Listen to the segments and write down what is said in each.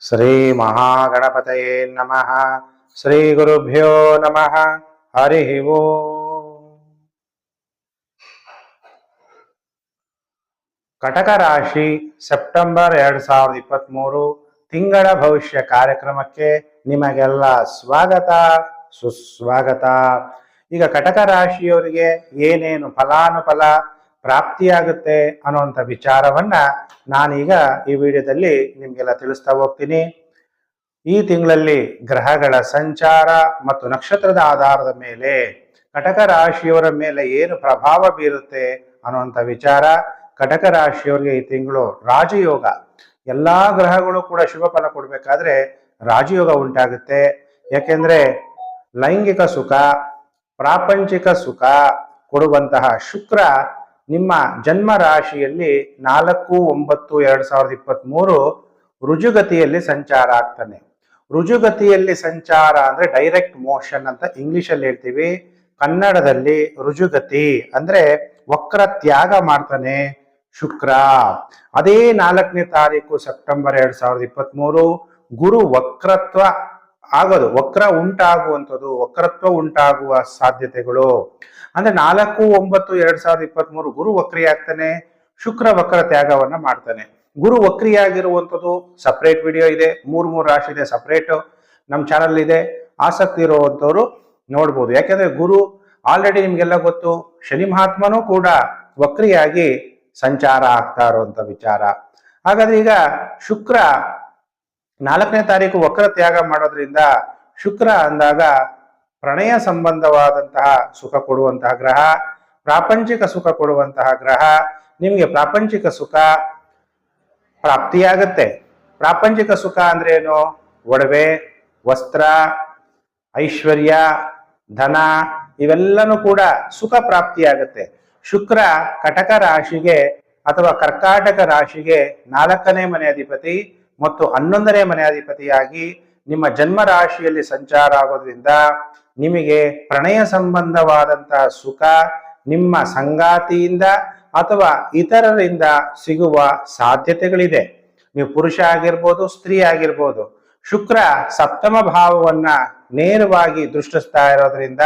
ಶ್ರೀ ಮಹಾಗಣಪತಯೇ ನಮಃ. ಶ್ರೀ ಗುರುಭ್ಯೋ ನಮಃ. ಹರಿ ಓ. ಕಟಕ ರಾಶಿ, ಸೆಪ್ಟೆಂಬರ್ ಎರಡ್ ಸಾವಿರದ ಇಪ್ಪತ್ತ್ಮೂರು ತಿಂಗಳ ಭವಿಷ್ಯ ಕಾರ್ಯಕ್ರಮಕ್ಕೆ ನಿಮಗೆಲ್ಲ ಸ್ವಾಗತ, ಸುಸ್ವಾಗತ. ಈಗ ಕಟಕ ರಾಶಿಯವರಿಗೆ ಏನೇನು ಫಲಾನುಫಲ ಪ್ರಾಪ್ತಿಯಾಗುತ್ತೆ ಅನ್ನುವಂಥ ವಿಚಾರವನ್ನ ನಾನೀಗ ಈ ವಿಡಿಯೋದಲ್ಲಿ ನಿಮಗೆಲ್ಲ ತಿಳಿಸ್ತಾ ಹೋಗ್ತೀನಿ. ಈ ತಿಂಗಳಲ್ಲಿ ಗ್ರಹಗಳ ಸಂಚಾರ ಮತ್ತು ನಕ್ಷತ್ರದ ಆಧಾರದ ಮೇಲೆ ಕಟಕ ರಾಶಿಯವರ ಮೇಲೆ ಏನು ಪ್ರಭಾವ ಬೀರುತ್ತೆ ಅನ್ನುವಂಥ ವಿಚಾರ. ಕಟಕ ರಾಶಿಯವರಿಗೆ ಈ ತಿಂಗಳು ರಾಜಯೋಗ. ಎಲ್ಲಾ ಗ್ರಹಗಳು ಕೂಡ ಶುಭ ಫಲ ಕೊಡಬೇಕಾದ್ರೆ ರಾಜಯೋಗ ಉಂಟಾಗುತ್ತೆ. ಯಾಕೆಂದ್ರೆ ಲೈಂಗಿಕ ಸುಖ, ಪ್ರಾಪಂಚಿಕ ಸುಖ ಕೊಡುವಂತಹ ಶುಕ್ರ ನಿಮ್ಮ ಜನ್ಮ ರಾಶಿಯಲ್ಲಿ ನಾಲ್ಕು, ಒಂಬತ್ತು, ಎರಡ್ ಸಾವಿರದ ಇಪ್ಪತ್ತ್ ಮೂರು ರುಜುಗತಿಯಲ್ಲಿ ಸಂಚಾರ ಆಗ್ತಾನೆ. ರುಜುಗತಿಯಲ್ಲಿ ಸಂಚಾರ ಅಂದ್ರೆ ಡೈರೆಕ್ಟ್ ಮೋಷನ್ ಅಂತ ಇಂಗ್ಲಿಷ್ ಅಲ್ಲಿ ಹೇಳ್ತೀವಿ. ಕನ್ನಡದಲ್ಲಿ ರುಜುಗತಿ ಅಂದ್ರೆ ವಕ್ರ ತ್ಯಾಗ ಮಾಡ್ತಾನೆ ಶುಕ್ರ. ಅದೇ ನಾಲ್ಕನೇ ತಾರೀಕು ಸೆಪ್ಟೆಂಬರ್ ಎರಡ್ ಸಾವಿರದ ಇಪ್ಪತ್ತ್ ಮೂರು ಗುರು ವಕ್ರತ್ವ ಆಗೋದು. ವಕ್ರ ಉಂಟಾಗುವಂಥದ್ದು, ವಕ್ರತ್ವ ಉಂಟಾಗುವ ಸಾಧ್ಯತೆಗಳು. ಅಂದ್ರೆ ನಾಲ್ಕು, ಒಂಬತ್ತು, ಎರಡ್ ಸಾವಿರದ ಇಪ್ಪತ್ತ್ ಮೂರು ಗುರು ವಕ್ರಿಯಾಗ್ತಾನೆ ಶುಕ್ರ ವಕ್ರ ತ್ಯಾಗವನ್ನ ಮಾಡ್ತಾನೆ. ಗುರು ವಕ್ರಿಯಾಗಿರುವಂಥದ್ದು ಸಪ್ರೇಟ್ ವಿಡಿಯೋ ಇದೆ. ಮೂರ್, ಮೂರು ರಾಶಿ ಇದೆ ಸಪ್ರೇಟ್ ನಮ್ಮ ಚಾನಲ್ ಇದೆ. ಆಸಕ್ತಿ ಇರುವಂಥವ್ರು ನೋಡ್ಬೋದು. ಯಾಕೆಂದ್ರೆ ಗುರು ಆಲ್ರೆಡಿ ನಿಮ್ಗೆಲ್ಲ ಗೊತ್ತು, ಶನಿ ಮಹಾತ್ಮನೂ ಕೂಡ ವಕ್ರಿಯಾಗಿ ಸಂಚಾರ ಆಗ್ತಾ ಇರುವಂತ ವಿಚಾರ. ಹಾಗಾದ್ರೆ ಈಗ ಶುಕ್ರ ನಾಲ್ಕನೇ ತಾರೀಕು ವಕ್ರ ತ್ಯಾಗ ಮಾಡೋದ್ರಿಂದ ಶುಕ್ರ ಅಂದಾಗ ಪ್ರಣಯ ಸಂಬಂಧವಾದಂತಹ ಸುಖ ಕೊಡುವಂತಹ ಗ್ರಹ, ಪ್ರಾಪಂಚಿಕ ಸುಖ ಕೊಡುವಂತಹ ಗ್ರಹ, ನಿಮಗೆ ಪ್ರಾಪಂಚಿಕ ಸುಖ ಪ್ರಾಪ್ತಿಯಾಗತ್ತೆ. ಪ್ರಾಪಂಚಿಕ ಸುಖ ಅಂದ್ರೆ ಏನು? ಒಡವೆ, ವಸ್ತ್ರ, ಐಶ್ವರ್ಯ, ಧನ, ಇವೆಲ್ಲನೂ ಕೂಡ ಸುಖ ಪ್ರಾಪ್ತಿಯಾಗತ್ತೆ. ಶುಕ್ರ ಕಟಕ ರಾಶಿಗೆ ಅಥವಾ ಕರ್ಕಾಟಕ ರಾಶಿಗೆ ನಾಲ್ಕನೇ ಮನೆ ಅಧಿಪತಿ ಮತ್ತು ಹನ್ನೊಂದನೇ ಮನೆಯಾಧಿಪತಿಯಾಗಿ ನಿಮ್ಮ ಜನ್ಮ ರಾಶಿಯಲ್ಲಿ ಸಂಚಾರ ಆಗೋದ್ರಿಂದ ನಿಮಗೆ ಪ್ರಣಯ ಸಂಬಂಧವಾದಂತಹ ಸುಖ, ನಿಮ್ಮ ಸಂಗಾತಿಯಿಂದ ಅಥವಾ ಇತರರಿಂದ ಸಿಗುವ ಸಾಧ್ಯತೆಗಳಿದೆ. ನೀವು ಪುರುಷ ಆಗಿರ್ಬೋದು, ಸ್ತ್ರೀ ಆಗಿರ್ಬೋದು, ಶುಕ್ರ ಸಪ್ತಮ ಭಾವವನ್ನ ನೇರವಾಗಿ ದೃಷ್ಟಿಸ್ತಾ ಇರೋದ್ರಿಂದ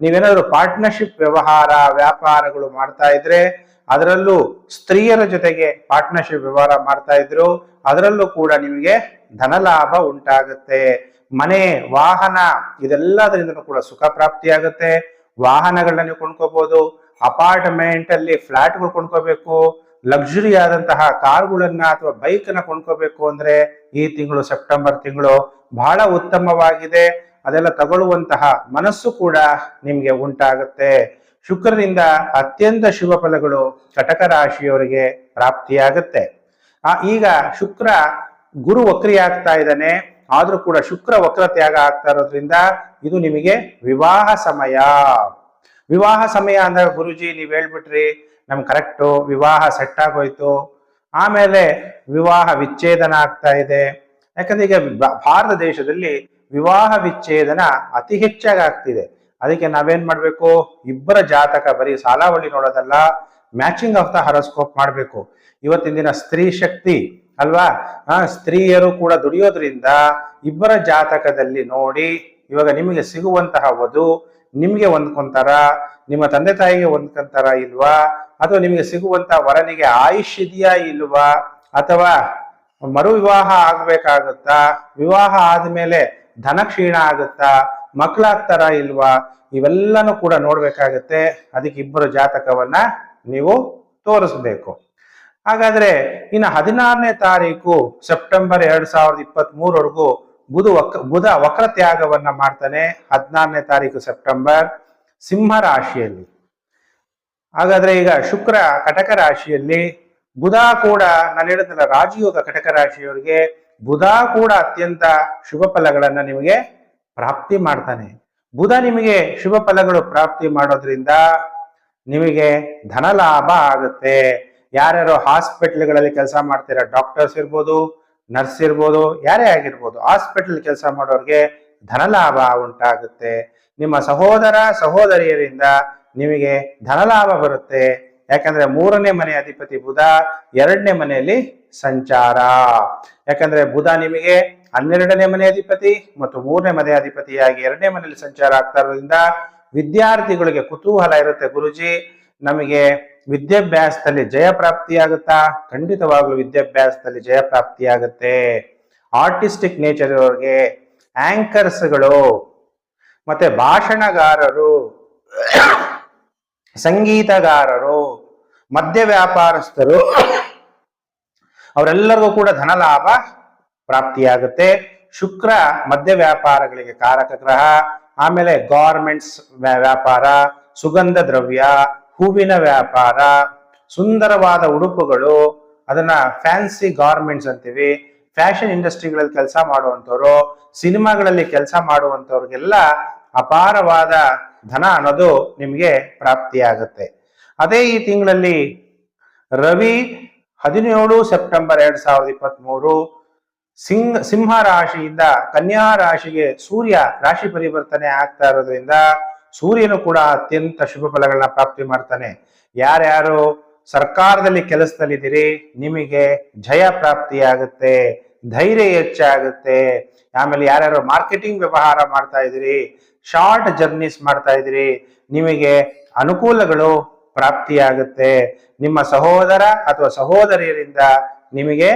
ನೀವೇನಾದ್ರು ಪಾರ್ಟ್ನರ್ಶಿಪ್ ವ್ಯವಹಾರ, ವ್ಯಾಪಾರಗಳು ಮಾಡ್ತಾ ಇದ್ರೆ ಅದರಲ್ಲೂ ಸ್ತ್ರೀಯರ ಜೊತೆಗೆ ಪಾರ್ಟ್ನರ್ಶಿಪ್ ವ್ಯವಹಾರ ಮಾಡ್ತಾ ಇದ್ರು, ಅದರಲ್ಲೂ ಕೂಡ ನಿಮಗೆ ಧನಲಾಭ ಉಂಟಾಗುತ್ತೆ. ಮನೆ, ವಾಹನ ಇದೆಲ್ಲದರಿಂದ ಕೂಡ ಸುಖ ಪ್ರಾಪ್ತಿಯಾಗುತ್ತೆ ವಾಹನಗಳನ್ನ ನೀವು ಕೊಂಡ್ಕೋಬಹುದು ಅಪಾರ್ಟ್ಮೆಂಟ್ ಅಲ್ಲಿ ಫ್ಲಾಟ್ಗಳು ಕೊಂಡ್ಕೋಬೇಕು ಲಕ್ಸುರಿ ಆದಂತಹ ಕಾರ್ಗಳನ್ನ ಅಥವಾ ಬೈಕ್ನ ಕೊಂಡ್ಕೋಬೇಕು ಅಂದ್ರೆ ಈ ತಿಂಗಳು ಸೆಪ್ಟೆಂಬರ್ ತಿಂಗಳು ಬಹಳ ಉತ್ತಮವಾಗಿದೆ. ಅದೆಲ್ಲ ತಗೊಳ್ಳುವಂತಹ ಮನಸ್ಸು ಕೂಡ ನಿಮ್ಗೆ ಉಂಟಾಗುತ್ತೆ. ಶುಕ್ರನಿಂದ ಅತ್ಯಂತ ಶುಭ ಫಲಗಳು ಕಟಕ ರಾಶಿಯವರಿಗೆ ಪ್ರಾಪ್ತಿಯಾಗುತ್ತೆ. ಆ, ಈಗ ಶುಕ್ರ ಗುರು ವಕ್ರಿ ಆಗ್ತಾ ಇದ್ದಾನೆ. ಆದ್ರೂ ಕೂಡ ಶುಕ್ರ ವಕ್ರ ತ್ಯಾಗ ಆಗ್ತಾ ಇರೋದ್ರಿಂದ ಇದು ನಿಮಗೆ ವಿವಾಹ ಸಮಯ. ವಿವಾಹ ಸಮಯ ಅಂದಾಗ ಗುರುಜಿ ನೀವ್ ಹೇಳ್ಬಿಟ್ರಿ, ನಮ್ ಕರೆಕ್ಟು, ವಿವಾಹ ಸೆಟ್ ಆಗೋಯ್ತು. ಆಮೇಲೆ ವಿವಾಹ ವಿಚ್ಛೇದನ ಆಗ್ತಾ ಇದೆ. ಯಾಕಂದ್ರೆ ಈಗ ಭಾರತ ದೇಶದಲ್ಲಿ ವಿವಾಹ ವಿಚ್ಛೇದನ ಅತಿ ಹೆಚ್ಚಾಗಿ ಆಗ್ತಿದೆ ಅದಕ್ಕೆ ನಾವೇನ್ ಮಾಡ್ಬೇಕು? ಇಬ್ಬರ ಜಾತಕ, ಬರೀ ಸಾಲಾವಳಿ ನೋಡೋದಲ್ಲ ಮ್ಯಾಚಿಂಗ್ ಆಫ್ ದ ಹರಸ್ಕೋಪ್ ಮಾಡ್ಬೇಕು. ಇವತ್ತಿನ ದಿನ ಸ್ತ್ರೀ ಶಕ್ತಿ, ಅಲ್ವಾ? ಆ, ಸ್ತ್ರೀಯರು ಕೂಡ ದುಡಿಯೋದ್ರಿಂದ ಇಬ್ಬರ ಜಾತಕದಲ್ಲಿ ನೋಡಿ, ಇವಾಗ ನಿಮಗೆ ಸಿಗುವಂತಹ ವಧು, ನಿಮ್ಗೆ ಹೊಂದ್ಕೊಂತಾರ, ನಿಮ್ಮ ತಂದೆ ತಾಯಿಗೆ ಹೊಂದ್ಕೊಂತಾರ ಇಲ್ವಾ? ಅಥವಾ ನಿಮಗೆ ಸಿಗುವಂತಹ ವರನಿಗೆ ಆಯುಷ್ ಇದೆಯಾ ಇಲ್ವಾ? ಅಥವಾ ಮರು ವಿವಾಹ ಆಗ್ಬೇಕಾಗುತ್ತಾ? ವಿವಾಹ ಆದ್ಮೇಲೆ ಧನ ಕ್ಷೀಣ ಆಗುತ್ತಾ ಮಕ್ಕಳಾಗ್ತಾರ ಇಲ್ವಾ, ಇವೆಲ್ಲನೂ ಕೂಡ ನೋಡ್ಬೇಕಾಗತ್ತೆ. ಅದಕ್ಕೆ ಇಬ್ಬರು ಜಾತಕವನ್ನ ನೀವು ತೋರಿಸ್ಬೇಕು. ಹಾಗಾದ್ರೆ ಇನ್ನು ಹದಿನಾರನೇ ತಾರೀಕು ಸೆಪ್ಟೆಂಬರ್ ಎರಡ್ ಸಾವಿರದ ಇಪ್ಪತ್ತ್ ಮೂರವರೆಗೂ ಬುಧ ವಕ್, ಬುಧ ವಕ್ರ ತ್ಯಾಗವನ್ನ ಮಾಡ್ತಾನೆ ಹದಿನಾರನೇ ತಾರೀಕು ಸೆಪ್ಟೆಂಬರ್ ಸಿಂಹ ರಾಶಿಯಲ್ಲಿ. ಹಾಗಾದ್ರೆ ಈಗ ಶುಕ್ರ ಕಟಕ ರಾಶಿಯಲ್ಲಿ ಬುಧ ಕೂಡ ನಾನು ಹೇಳಿದ್ನಲ್ಲ ರಾಜಯೋಗ ಕಟಕ ರಾಶಿಯವರಿಗೆ ಬುಧ ಕೂಡ ಅತ್ಯಂತ ಶುಭ ಫಲಗಳನ್ನ ನಿಮಗೆ ಪ್ರಾಪ್ತಿ ಮಾಡ್ತಾನೆ. ಬುಧ ನಿಮಗೆ ಶುಭ ಫಲಗಳು ಪ್ರಾಪ್ತಿ ಮಾಡೋದ್ರಿಂದ ನಿಮಗೆ ಧನ ಲಾಭ ಆಗುತ್ತೆ. ಯಾರ್ಯಾರು ಹಾಸ್ಪಿಟ್ಲ್ಗಳಲ್ಲಿ ಕೆಲಸ ಮಾಡ್ತೀರಾ, ಡಾಕ್ಟರ್ಸ್ ಇರ್ಬೋದು, ನರ್ಸ್ ಇರ್ಬೋದು, ಯಾರೇ ಆಗಿರ್ಬೋದು, ಹಾಸ್ಪಿಟಲ್ ಕೆಲಸ ಮಾಡೋರಿಗೆ ಧನ ಲಾಭ ಉಂಟಾಗುತ್ತೆ. ನಿಮ್ಮ ಸಹೋದರ, ಸಹೋದರಿಯರಿಂದ ನಿಮಗೆ ಧನಲಾಭ ಬರುತ್ತೆ. ಯಾಕಂದ್ರೆ ಮೂರನೇ ಮನೆ ಅಧಿಪತಿ ಬುಧ, ಎರಡನೇ ಮನೆಯಲ್ಲಿ ಸಂಚಾರ. ಯಾಕಂದ್ರೆ ಬುಧ ನಿಮಗೆ ಹನ್ನೆರಡನೇ ಮನೆ ಅಧಿಪತಿ ಮತ್ತು ಮೂರನೇ ಮನೆ ಅಧಿಪತಿಯಾಗಿ ಎರಡನೇ ಮನೆಯಲ್ಲಿ ಸಂಚಾರ ಆಗ್ತಾ ಇರೋದ್ರಿಂದ ವಿದ್ಯಾರ್ಥಿಗಳಿಗೆ ಕುತೂಹಲ ಇರುತ್ತೆ ಗುರುಜಿ. ನಮಗೆ ವಿದ್ಯಾಭ್ಯಾಸದಲ್ಲಿ ಜಯ ಪ್ರಾಪ್ತಿಯಾಗುತ್ತಾ? ಖಂಡಿತವಾಗ್ಲೂ ವಿದ್ಯಾಭ್ಯಾಸದಲ್ಲಿ ಜಯ ಪ್ರಾಪ್ತಿಯಾಗುತ್ತೆ. ಆರ್ಟಿಸ್ಟಿಕ್ ನೇಚರ್ ಇರೋರಿಗೆ ಆಂಕರ್ಸ್ಗಳು ಮತ್ತೆ ಭಾಷಣಗಾರರು. ಸಂಗೀತಗಾರರು, ಮದ್ಯ ವ್ಯಾಪಾರಸ್ಥರು, ಅವರೆಲ್ಲರಿಗೂ ಕೂಡ ಧನ ಲಾಭ ಪ್ರಾಪ್ತಿಯಾಗುತ್ತೆ. ಶುಕ್ರ ಮದ್ಯ ವ್ಯಾಪಾರಗಳಿಗೆ ಕಾರಕ ಗ್ರಹ, ಆಮೇಲೆ ಗಾರ್ಮೆಂಟ್ಸ್ ವ್ಯಾಪಾರ, ಸುಗಂಧ ದ್ರವ್ಯ, ಹೂವಿನ ವ್ಯಾಪಾರ, ಸುಂದರವಾದ ಉಡುಪುಗಳು, ಅದನ್ನ ಫ್ಯಾನ್ಸಿ ಗಾರ್ಮೆಂಟ್ಸ್ ಅಂತೀವಿ. ಫ್ಯಾಷನ್ ಇಂಡಸ್ಟ್ರಿಗಳಲ್ಲಿ ಕೆಲಸ ಮಾಡುವಂಥವ್ರು, ಸಿನಿಮಾಗಳಲ್ಲಿ ಕೆಲಸ ಮಾಡುವಂಥವ್ರಿಗೆಲ್ಲ ಅಪಾರವಾದ ಧನ ಅನ್ನೋದು ನಿಮಗೆ ಪ್ರಾಪ್ತಿಯಾಗುತ್ತೆ. ಅದೇ ಈ ತಿಂಗಳಲ್ಲಿ ರವಿ ಹದಿನೇಳು ಸೆಪ್ಟೆಂಬರ್ ಎರಡ್ ಸಾವಿರದ ಇಪ್ಪತ್ತ್ ಮೂರು ಸಿಂಗ್, ಸಿಂಹ ರಾಶಿಯಿಂದ ಕನ್ಯಾ ರಾಶಿಗೆ ಸೂರ್ಯ ರಾಶಿ ಪರಿವರ್ತನೆ ಆಗ್ತಾ ಇರೋದ್ರಿಂದ ಸೂರ್ಯನು ಕೂಡ ಅತ್ಯಂತ ಶುಭ ಫಲಗಳನ್ನ ಪ್ರಾಪ್ತಿ ಮಾಡ್ತಾನೆ. ಯಾರ್ಯಾರು ಸರ್ಕಾರದಲ್ಲಿ ಕೆಲಸದಲ್ಲಿದ್ದೀರಿ, ನಿಮಗೆ ಜಯ ಪ್ರಾಪ್ತಿಯಾಗುತ್ತೆ, ಧೈರ್ಯ ಹೆಚ್ಚಾಗುತ್ತೆ. ಆಮೇಲೆ ಯಾರ್ಯಾರು ಮಾರ್ಕೆಟಿಂಗ್ ವ್ಯವಹಾರ ಮಾಡ್ತಾ ಇದ್ದೀರಿ ಶಾರ್ಟ್ ಜರ್ನೀಸ್ ಮಾಡ್ತಾ ಇದ್ದೀರಿ. ನಿಮಗೆ ಅನುಕೂಲಗಳು ಪ್ರಾಪ್ತಿಯಾಗುತ್ತೆ. ನಿಮ್ಮ ಸಹೋದರ ಅಥವಾ ಸಹೋದರಿಯರಿಂದ ನಿಮಗೆ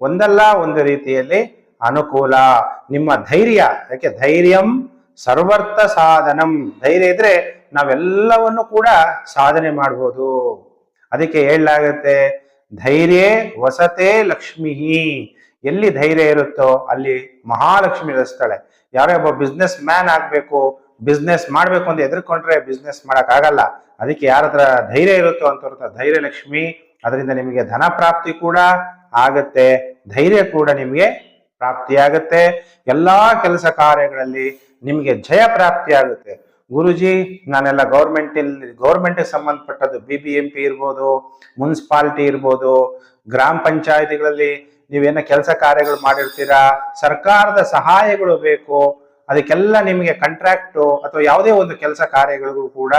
ಒಂದಲ್ಲ ಒಂದು ರೀತಿಯಲ್ಲಿ ಅನುಕೂಲ. ನಿಮ್ಮ ಧೈರ್ಯ, ಯಾಕೆ ಧೈರ್ಯಂ ಸರ್ವರ್ಥ ಸಾಧನಂ. ಧೈರ್ಯ ಇದ್ರೆ ನಾವೆಲ್ಲವನ್ನು ಕೂಡ ಸಾಧನೆ ಮಾಡ್ಬೋದು. ಅದಕ್ಕೆ ಹೇಳಲಾಗತ್ತೆ ಧೈರ್ಯ ವಸತೆ ಲಕ್ಷ್ಮಿ ಎಲ್ಲಿ ಧೈರ್ಯ ಇರುತ್ತೋ ಅಲ್ಲಿ ಮಹಾಲಕ್ಷ್ಮಿ ಇರಿಸ್ತಾಳೆ ಯಾರೋ ಒಬ್ಬ ಬಿಸ್ನೆಸ್ ಮ್ಯಾನ್ ಆಗ್ಬೇಕು ಬಿಸ್ನೆಸ್ ಮಾಡ್ಬೇಕು ಅಂತ ಎದುರ್ಕೊಂಡ್ರೆ ಬಿಸ್ನೆಸ್ ಆಗಲ್ಲ. ಅದಕ್ಕೆ ಯಾರ ಹತ್ರ ಧೈರ್ಯ ಇರುತ್ತೋ ಅಂತ ಧೈರ್ಯ ಲಕ್ಷ್ಮಿ, ಅದರಿಂದ ನಿಮಗೆ ಧನ ಪ್ರಾಪ್ತಿ ಕೂಡ ಆಗತ್ತೆ. ಧೈರ್ಯ ಕೂಡ ನಿಮಗೆ ಪ್ರಾಪ್ತಿಯಾಗುತ್ತೆ ಎಲ್ಲಾ ಕೆಲಸ ಕಾರ್ಯಗಳಲ್ಲಿ ನಿಮಗೆ ಜಯ ಪ್ರಾಪ್ತಿ ಆಗುತ್ತೆ. ಗುರುಜಿ, ನಾನೆಲ್ಲ ಗೌರ್ಮೆಂಟ್ ಗೌರ್ಮೆಂಟ್ ಸಂಬಂಧಪಟ್ಟದ್ದು ಬಿ ಬಿ ಎಂ ಪಿ ಇರ್ಬೋದು ಮುನ್ಸಿಪಾಲಿಟಿ ಇರ್ಬೋದು, ಗ್ರಾಮ ಪಂಚಾಯತಿಗಳಲ್ಲಿ ನೀವೇನೋ ಕೆಲಸ ಕಾರ್ಯಗಳು ಮಾಡಿರ್ತೀರಾ? ಸರ್ಕಾರದ ಸಹಾಯಗಳು ಬೇಕು. ಅದಕ್ಕೆಲ್ಲ ನಿಮಗೆ ಕಾಂಟ್ರಾಕ್ಟು ಅಥವಾ ಯಾವುದೇ ಒಂದು ಕೆಲಸ ಕಾರ್ಯಗಳಿಗೂ ಕೂಡ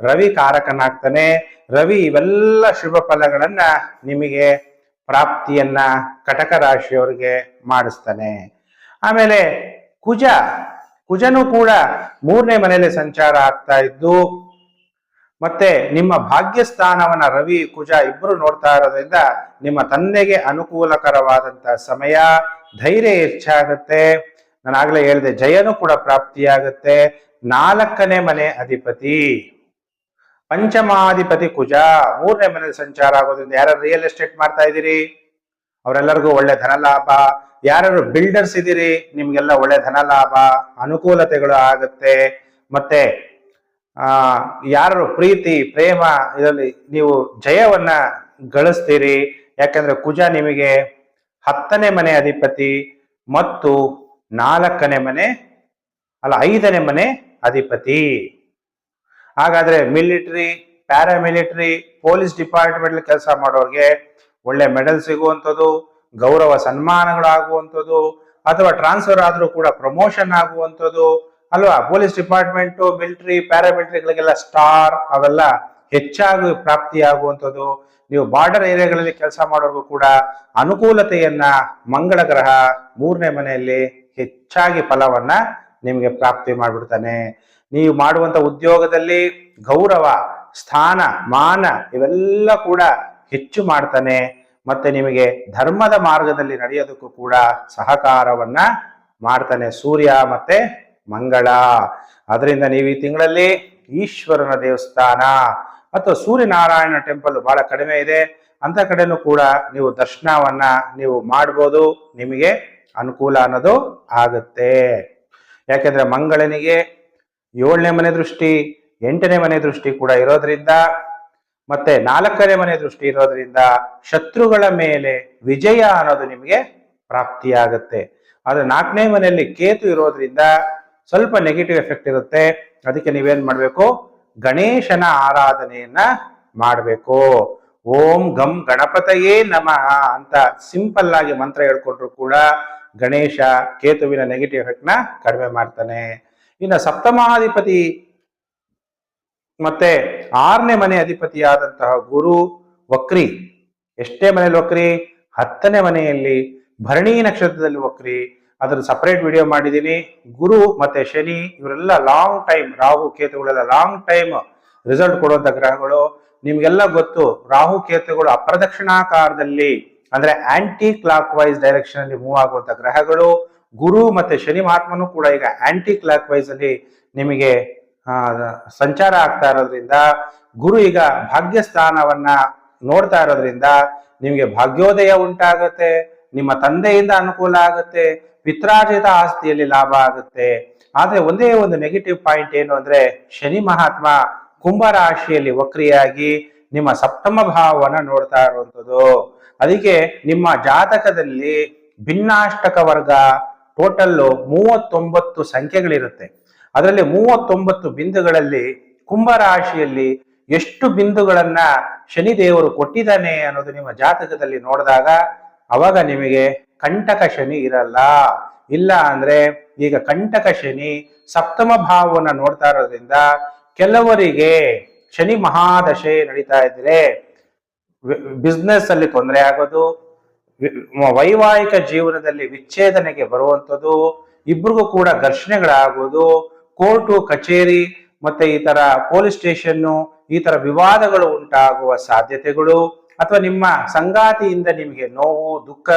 ರವಿ ಕಾರಕನಾಗ್ತಾನೆ. ರವಿ ಇವೆಲ್ಲ ಶುಭ ಫಲಗಳನ್ನ ನಿಮಗೆ ಪ್ರಾಪ್ತಿಯನ್ನ ಕಟಕ ರಾಶಿಯವರಿಗೆ ಮಾಡಿಸ್ತಾನೆ. ಆಮೇಲೆ ಕುಜ. ಕುಜನು ಕೂಡ ಮೂರನೇ ಮನೆಯಲ್ಲಿ ಸಂಚಾರ ಆಗ್ತಾ ಇದ್ದು ಮತ್ತೆ ನಿಮ್ಮ ಭಾಗ್ಯಸ್ಥಾನವನ್ನ ರವಿ, ಕುಜ ಇಬ್ರು ನೋಡ್ತಾ ಇರೋದ್ರಿಂದ ನಿಮ್ಮ ತಂದೆಗೆ ಅನುಕೂಲಕರವಾದಂತ ಸಮಯ, ಧೈರ್ಯ ಹೆಚ್ಚಾಗುತ್ತೆ. ನಾನು ಆಗ್ಲೇ ಹೇಳಿದೆ, ಜಯನು ಕೂಡ ಪ್ರಾಪ್ತಿಯಾಗುತ್ತೆ. ನಾಲ್ಕನೇ ಮನೆ ಅಧಿಪತಿ. ಪಂಚಮಾಧಿಪತಿ ಕುಜ. ಮೂರನೇ ಮನೆ ಸಂಚಾರ ಆಗೋದ್ರಿಂದ ಯಾರು ರಿಯಲ್ ಎಸ್ಟೇಟ್ ಮಾಡ್ತಾ ಇದ್ದೀರಿ? ಅವರೆಲ್ಲರಿಗೂ ಒಳ್ಳೆ ಧನ ಲಾಭ. ಯಾರು ಬಿಲ್ಡರ್ಸ್ ಇದ್ದೀರಿ? ನಿಮ್ಗೆಲ್ಲ ಒಳ್ಳೆ ಧನ ಲಾಭ. ಅನುಕೂಲತೆಗಳು ಆಗುತ್ತೆ. ಮತ್ತೆ ಆ, ಯಾರು ಪ್ರೀತಿ, ಪ್ರೇಮ ಇದರಲ್ಲಿ ನೀವು ಜಯವನ್ನ ಗಳಿಸ್ತೀರಿ? ಯಾಕಂದ್ರೆ ಕುಜ ನಿಮಗೆ ಹತ್ತನೇ ಮನೆ ಅಧಿಪತಿ ಮತ್ತು ನಾಲ್ಕನೇ ಮನೆ, ಅಲ್ಲ, ಐದನೇ ಮನೆ ಅಧಿಪತಿ. ಹಾಗಾದ್ರೆ ಮಿಲಿಟರಿ, ಪ್ಯಾರಾಮಿಲಿಟರಿ, ಪೊಲೀಸ್ ಡಿಪಾರ್ಟ್ಮೆಂಟ್ ಕೆಲಸ ಮಾಡೋರಿಗೆ ಒಳ್ಳೆ ಮೆಡಲ್ ಸಿಗುವಂಥದ್ದು, ಗೌರವ ಸನ್ಮಾನಗಳಾಗುವಂಥದ್ದು, ಅಥವಾ ಟ್ರಾನ್ಸ್ಫರ್ ಆದರೂ ಕೂಡ ಪ್ರಮೋಷನ್ ಆಗುವಂಥದ್ದು ಅಲ್ವಾ? ಪೊಲೀಸ್ ಡಿಪಾರ್ಟ್ಮೆಂಟ್, ಮಿಲಿಟರಿ, ಪ್ಯಾರಾಮಿಲಿಟರಿಗಳಿಗೆಲ್ಲ ಸ್ಟಾರ್, ಅವೆಲ್ಲ ಹೆಚ್ಚಾಗಿ ಪ್ರಾಪ್ತಿಯಾಗುವಂಥದ್ದು. ನೀವು ಬಾರ್ಡರ್ ಏರಿಯಾಗಳಲ್ಲಿ ಕೆಲಸ ಮಾಡೋರ್ಗೂ ಕೂಡ ಅನುಕೂಲತೆಯನ್ನ ಮಂಗಳ ಗ್ರಹ ಮೂರನೇ ಮನೆಯಲ್ಲಿ ಹೆಚ್ಚಾಗಿ ಫಲವನ್ನ ನಿಮಗೆ ಪ್ರಾಪ್ತಿ ಮಾಡಿಬಿಡ್ತಾನೆ. ನೀವು ಮಾಡುವಂತ ಉದ್ಯೋಗದಲ್ಲಿ ಗೌರವ, ಸ್ಥಾನ, ಮಾನ ಇವೆಲ್ಲ ಕೂಡ ಹೆಚ್ಚು ಮಾಡ್ತಾನೆ. ಮತ್ತೆ ನಿಮಗೆ ಧರ್ಮದ ಮಾರ್ಗದಲ್ಲಿ ನಡೆಯೋದಕ್ಕೂ ಕೂಡ ಸಹಕಾರವನ್ನ ಮಾಡ್ತಾನೆ ಸೂರ್ಯ ಮತ್ತೆ ಮಂಗಳ. ಅದರಿಂದ ನೀವು ಈ ತಿಂಗಳಲ್ಲಿ ಈಶ್ವರನ ದೇವಸ್ಥಾನ ಅಥವಾ ಸೂರ್ಯನಾರಾಯಣ ಟೆಂಪಲ್ ಬಹಳ ಕಡಿಮೆ ಇದೆ. ಅಂತ ಕಡೆನೂ ಕೂಡ ನೀವು ದರ್ಶನವನ್ನ ನೀವು ಮಾಡ್ಬೋದು. ನಿಮಗೆ ಅನುಕೂಲ ಅನ್ನೋದು ಆಗುತ್ತೆ. ಯಾಕೆಂದ್ರೆ ಮಂಗಳನಿಗೆ ಏಳನೇ ಮನೆ ದೃಷ್ಟಿ, ಎಂಟನೇ ಮನೆ ದೃಷ್ಟಿ ಕೂಡ ಇರೋದ್ರಿಂದ ಮತ್ತೆ ನಾಲ್ಕನೇ ಮನೆ ದೃಷ್ಟಿ ಇರೋದ್ರಿಂದ ಶತ್ರುಗಳ ಮೇಲೆ ವಿಜಯ ಅನ್ನೋದು ನಿಮಗೆ ಪ್ರಾಪ್ತಿಯಾಗುತ್ತೆ. ಆದ್ರೆ ನಾಲ್ಕನೇ ಮನೆಯಲ್ಲಿ ಕೇತು ಇರೋದ್ರಿಂದ ಸ್ವಲ್ಪ ನೆಗೆಟಿವ್ ಎಫೆಕ್ಟ್ ಇರುತ್ತೆ. ಅದಕ್ಕೆ ನೀವೇನ್ ಮಾಡಬೇಕು? ಗಣೇಶನ ಆರಾಧನೆಯನ್ನ ಮಾಡಬೇಕು. ಓಂ ಗಂ ಗಣಪತಯೇ ನಮಃ ಅಂತ ಸಿಂಪಲ್ ಆಗಿ ಮಂತ್ರ ಹೇಳ್ಕೊಂಡ್ರು ಕೂಡ ಗಣೇಶ ಕೇತುವಿನ ನೆಗೆಟಿವ್ ಎಫೆಕ್ಟ್ನ ಕಡಿಮೆ ಮಾಡ್ತಾನೆ. ಇನ್ನು ಸಪ್ತಮಾಧಿಪತಿ ಮತ್ತೆ ಆರನೇ ಮನೆ ಅಧಿಪತಿಯಾದಂತಹ ಗುರು ವಕ್ರಿ. ಎಷ್ಟೇ ಮನೆಯಲ್ಲಿ ವಕ್ರಿ? ಹತ್ತನೇ ಮನೆಯಲ್ಲಿ ಭರಣಿ ನಕ್ಷತ್ರದಲ್ಲಿ ವಕ್ರಿ. ಅದ್ರ ಸಪರೇಟ್ ವಿಡಿಯೋ ಮಾಡಿದ್ದೀನಿ ಗುರು ಮತ್ತೆ ಶನಿ, ಇವರೆಲ್ಲ ಲಾಂಗ್ ಟೈಮ್ ರಾಹು ಕೇತುಗಳೆಲ್ಲ ಲಾಂಗ್ ಟೈಮ್ ರಿಸಲ್ಟ್ ಕೊಡುವಂಥ ಗ್ರಹಗಳು. ನಿಮ್ಗೆಲ್ಲ ಗೊತ್ತು, ರಾಹು, ಕೇತುಗಳು ಅಪ್ರದಕ್ಷಿಣಾಕಾರದಲ್ಲಿ, ಅಂದ್ರೆ ಆಂಟಿ ಕ್ಲಾಕ್ ವೈಸ್ ಡೈರೆಕ್ಷನ್ ಅಲ್ಲಿ ಮೂವ್ ಆಗುವಂತ ಗ್ರಹಗಳು. ಗುರು ಮತ್ತೆ ಶನಿ ಮಹಾತ್ಮನು ಕೂಡ ಈಗ ಆಂಟಿ ಕ್ಲಾಕ್ ವೈಸ್ ಅಲ್ಲಿ ನಿಮಗೆ ಸಂಚಾರ ಆಗ್ತಾ ಇರೋದ್ರಿಂದ, ಗುರು ಈಗ ಭಾಗ್ಯ ಸ್ಥಾನವನ್ನ ನೋಡ್ತಾ ಇರೋದ್ರಿಂದ ನಿಮಗೆ ಭಾಗ್ಯೋದಯ ಉಂಟಾಗತ್ತೆ. ನಿಮ್ಮ ತಂದೆಯಿಂದ ಅನುಕೂಲ ಆಗುತ್ತೆ, ಪಿತ್ರಾರ್ಜಿತ ಆಸ್ತಿಯಲ್ಲಿ ಲಾಭ ಆಗುತ್ತೆ. ಆದ್ರೆ ಒಂದೇ ಒಂದು ನೆಗೆಟಿವ್ ಪಾಯಿಂಟ್ ಏನು ಅಂದ್ರೆ, ಶನಿ ಮಹಾತ್ಮ ಕುಂಭ ರಾಶಿಯಲ್ಲಿ ವಕ್ರಿಯಾಗಿ ನಿಮ್ಮ ಸಪ್ತಮ ಭಾವವನ್ನ ನೋಡ್ತಾ ಇರುವಂಥದ್ದು. ಅದಕ್ಕೆ ನಿಮ್ಮ ಜಾತಕದಲ್ಲಿ ಭಿನ್ನಾಷ್ಟಕ ವರ್ಗ ಟೋಟಲ್ ಮೂವತ್ತೊಂಬತ್ತು ಸಂಖ್ಯೆಗಳಿರುತ್ತೆ. ಅದರಲ್ಲಿ ಮೂವತ್ತೊಂಬತ್ತು ಬಿಂದುಗಳಲ್ಲಿ ಕುಂಭ ರಾಶಿಯಲ್ಲಿ ಎಷ್ಟು ಬಿಂದುಗಳನ್ನ ಶನಿದೇವರು ಕೊಟ್ಟಿದ್ದಾನೆ ಅನ್ನೋದು ನಿಮ್ಮ ಜಾತಕದಲ್ಲಿ ನೋಡಿದಾಗ ಅವಾಗ ನಿಮಗೆ ಕಂಟಕ ಶನಿ ಇರಲ್ಲ. ಇಲ್ಲ ಅಂದ್ರೆ ಈಗ ಕಂಟಕ ಶನಿ ಸಪ್ತಮ ಭಾವವನ್ನು ನೋಡ್ತಾ ಇರೋದ್ರಿಂದ ಕೆಲವರಿಗೆ ಶನಿ ಮಹಾದಶೆ ನಡೀತಾ ಇದ್ರೆ ಬಿಸ್ನೆಸ್ ಅಲ್ಲಿ ತೊಂದರೆ ಆಗೋದು ವೈವಾಹಿಕ ಜೀವನದಲ್ಲಿ ವಿಚ್ಛೇದನೆಗೆ ಬರುವಂಥದ್ದು, ಇಬ್ರಿಗೂ ಕೂಡ ಘರ್ಷಣೆಗಳಾಗೋದು, ಕೋರ್ಟು, ಕಚೇರಿ ಮತ್ತೆ ಈ ತರ ಪೊಲೀಸ್ ಸ್ಟೇಷನ್ನು ಈ ತರ ವಿವಾದಗಳು ಉಂಟಾಗುವ ಸಾಧ್ಯತೆಗಳು ಅಥವಾ ನಿಮ್ಮ ಸಂಗಾತಿಯಿಂದ ನಿಮಗೆ ನೋವು, ದುಃಖ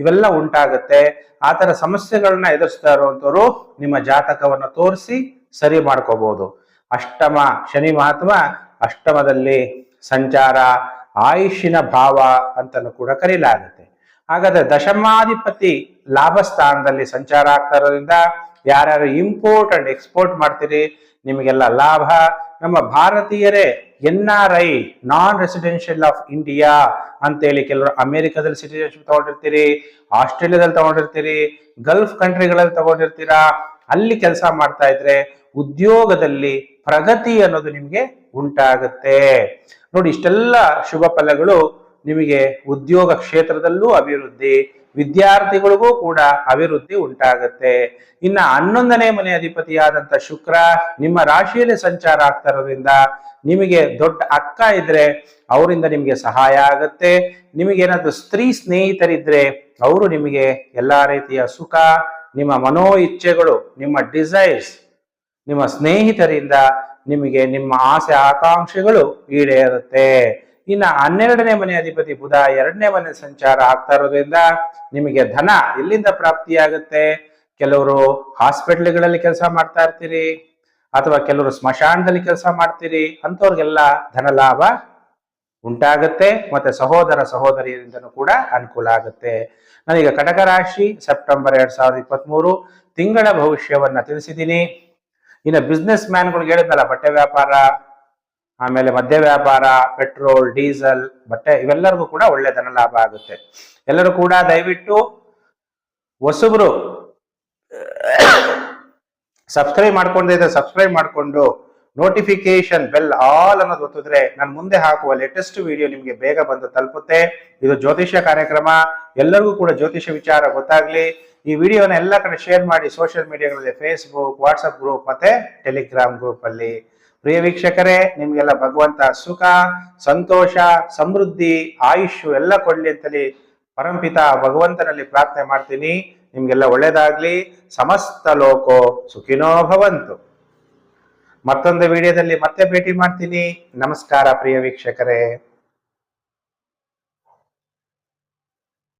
ಇವೆಲ್ಲ ಉಂಟಾಗುತ್ತೆ. ಆ ತರ ಸಮಸ್ಯೆಗಳನ್ನ ಎದುರಿಸ್ತಾ ಇರುವಂತವ್ರು ನಿಮ್ಮ ಜಾತಕವನ್ನು ತೋರಿಸಿ ಸರಿ ಮಾಡ್ಕೋಬಹುದು ಅಷ್ಟಮ ಶನಿ ಮಹಾತ್ಮ ಅಷ್ಟಮದಲ್ಲಿ ಸಂಚಾರ ಆಯುಷಿನ ಭಾವ ಅಂತಲೂ ಕೂಡ ಕರೀಲಾಗುತ್ತೆ. ಹಾಗಾದ್ರೆ ದಶಮಾಧಿಪತಿ ಲಾಭ ಸ್ಥಾನದಲ್ಲಿ ಸಂಚಾರ ಆಗ್ತಾ ಇರೋದ್ರಿಂದ ಯಾರ್ಯಾರು ಇಂಪೋರ್ಟ್ ಅಂಡ್ ಎಕ್ಸ್ಪೋರ್ಟ್ ಮಾಡ್ತೀರಿ, ನಿಮಗೆಲ್ಲ ಲಾಭ. ನಮ್ಮ ಭಾರತೀಯರೇ, N R I non residential of India ಅಂತೇಳಿ ಕೆಲವರು ಅಮೆರಿಕದಲ್ಲಿ ಸಿಟಿಜನ್ಶಿಪ್ ತಗೊಂಡಿರ್ತೀರಿ, ಆಸ್ಟ್ರೇಲಿಯಾದಲ್ಲಿ ತಗೊಂಡಿರ್ತೀರಿ, ಗಲ್ಫ್ ಕಂಟ್ರಿಗಳಲ್ಲಿ ತಗೊಂಡಿರ್ತೀರಾ, ಅಲ್ಲಿ ಕೆಲಸ ಮಾಡ್ತಾ ಇದ್ರೆ ಉದ್ಯೋಗದಲ್ಲಿ ಪ್ರಗತಿ ಅನ್ನೋದು ನಿಮಗೆ ಉಂಟಾಗುತ್ತೆ. ನೋಡಿ, ಇಷ್ಟೆಲ್ಲ ಶುಭ ಫಲಗಳು ನಿಮಗೆ ಉದ್ಯೋಗ ಕ್ಷೇತ್ರದಲ್ಲೂ ಅಭಿವೃದ್ಧಿ ವಿದ್ಯಾರ್ಥಿಗಳಿಗೂ ಕೂಡ ಅಭಿವೃದ್ಧಿ ಉಂಟಾಗುತ್ತೆ. ಇನ್ನ ಹನ್ನೊಂದನೇ ಮನೆ ಅಧಿಪತಿಯಾದಂತ ಶುಕ್ರ ನಿಮ್ಮ ರಾಶಿಯಲ್ಲಿ ಸಂಚಾರ ಆಗ್ತಾ ಇರೋದ್ರಿಂದ ನಿಮಗೆ ದೊಡ್ಡ ಅಕ್ಕ ಇದ್ರೆ ಅವರಿಂದ ನಿಮಗೆ ಸಹಾಯ ಆಗುತ್ತೆ. ನಿಮಗೆ ಏನಾದ್ರು ಸ್ತ್ರೀ ಸ್ನೇಹಿತರಿದ್ರೆ ಅವರು ನಿಮಗೆ ಎಲ್ಲಾ ರೀತಿಯ ಸುಖ, ನಿಮ್ಮ ಮನೋ ಇಚ್ಛೆಗಳು ನಿಮ್ಮ ಡಿಸೈರ್ಸ್ ನಿಮ್ಮ ಸ್ನೇಹಿತರಿಂದ ನಿಮಗೆ ನಿಮ್ಮ ಆಸೆ, ಆಕಾಂಕ್ಷೆಗಳು ಈಡೇರುತ್ತೆ. ಇನ್ನ ಹನ್ನೆರಡನೇ ಮನೆ ಅಧಿಪತಿ ಬುಧ ಎರಡನೇ ಮನೆ ಸಂಚಾರ ಆಗ್ತಾ ಇರೋದ್ರಿಂದ ನಿಮಗೆ ಧನ ಎಲ್ಲಿಂದ ಪ್ರಾಪ್ತಿಯಾಗುತ್ತೆ? ಕೆಲವರು ಹಾಸ್ಪಿಟ್ಲ್ಗಳಲ್ಲಿ ಕೆಲಸ ಮಾಡ್ತಾ ಇರ್ತೀರಿ, ಅಥವಾ ಕೆಲವರು ಸ್ಮಶಾನದಲ್ಲಿ ಕೆಲಸ ಮಾಡ್ತೀರಿ, ಅಂಥವ್ರಿಗೆಲ್ಲ ಧನ ಲಾಭ ಉಂಟಾಗುತ್ತೆ, ಮತ್ತೆ ಸಹೋದರ ಸಹೋದರಿಯರಿಂದನೂ ಕೂಡ ಅನುಕೂಲ ಆಗುತ್ತೆ. ನಾನೀಗ ಕಟಕ ರಾಶಿ, ಸೆಪ್ಟೆಂಬರ್ ಎರಡ್ ಸಾವಿರದ ಇಪ್ಪತ್ಮೂರು, ತಿಂಗಳ ಭವಿಷ್ಯವನ್ನ ತಿಳಿಸಿದ್ದೀನಿ. ಇನ್ನು ಬಿಸ್ನೆಸ್ ಮ್ಯಾನ್ಗಳಿಗೆ ಹೇಳಿದ್ನಲ್ಲ, ಬಟ್ಟೆ ವ್ಯಾಪಾರ ಆಮೇಲೆ ಮದ್ಯ ವ್ಯಾಪಾರ, ಪೆಟ್ರೋಲ್, ಡೀಸೆಲ್, ಬಟ್ಟೆ ಇವೆಲ್ಲರಿಗೂ ಕೂಡ ಒಳ್ಳೆ ಧನ ಲಾಭ ಆಗುತ್ತೆ. ಎಲ್ಲರೂ ಕೂಡ ದಯವಿಟ್ಟು ಹೊಸಬ್ರು, ಸಬ್ಸ್ಕ್ರೈಬ್ ಮಾಡ್ಕೊಂಡಿದ್ರೆ ಸಬ್ಸ್ಕ್ರೈಬ್ ಮಾಡಿಕೊಂಡು ನೋಟಿಫಿಕೇಶನ್ ಬೆಲ್ ಆಲ್ ಅನ್ನೋದು ಒತ್ತಿದ್ರೆ ನಾನು ಮುಂದೆ ಹಾಕುವ ಲೇಟೆಸ್ಟ್ ವಿಡಿಯೋ ನಿಮಗೆ ಬೇಗ ಬಂದು ತಲುಪುತ್ತೆ. ಇದು ಜ್ಯೋತಿಷ್ಯ ಕಾರ್ಯಕ್ರಮ. ಎಲ್ಲರಿಗೂ ಕೂಡ ಜ್ಯೋತಿಷ್ಯ ವಿಚಾರ ಗೊತ್ತಾಗ್ಲಿ. ಈ ವಿಡಿಯೋನ ಎಲ್ಲ ಕಡೆ ಶೇರ್ ಮಾಡಿ ಸೋಷಿಯಲ್ ಮೀಡಿಯಾಗಳಲ್ಲಿ ಫೇಸ್ಬುಕ್ ವಾಟ್ಸಪ್ ಗ್ರೂಪ್ ಮತ್ತೆ ಟೆಲಿಗ್ರಾಮ್ ಗ್ರೂಪ್ ಅಲ್ಲಿ. ಪ್ರಿಯ ವೀಕ್ಷಕರೇ, ನಿಮ್ಗೆಲ್ಲ ಭಗವಂತ ಸುಖ, ಸಂತೋಷ, ಸಮೃದ್ಧಿ ಆಯುಷು ಎಲ್ಲ ಕೊಡ್ಲಿ ಅಂತಲಿ ಪರಂಪಿತ ಭಗವಂತನಲ್ಲಿ ಪ್ರಾರ್ಥನೆ ಮಾಡ್ತೀನಿ. ನಿಮ್ಗೆಲ್ಲ ಒಳ್ಳೇದಾಗ್ಲಿ. ಸಮಸ್ತ ಲೋಕೋ ಸುಖಿನೋ ಭವಂತು. ಮತ್ತೊಂದು ವಿಡಿಯೋದಲ್ಲಿ ಮತ್ತೆ ಭೇಟಿ ಮಾಡ್ತೀನಿ. ನಮಸ್ಕಾರ ಪ್ರಿಯ ವೀಕ್ಷಕರೇ.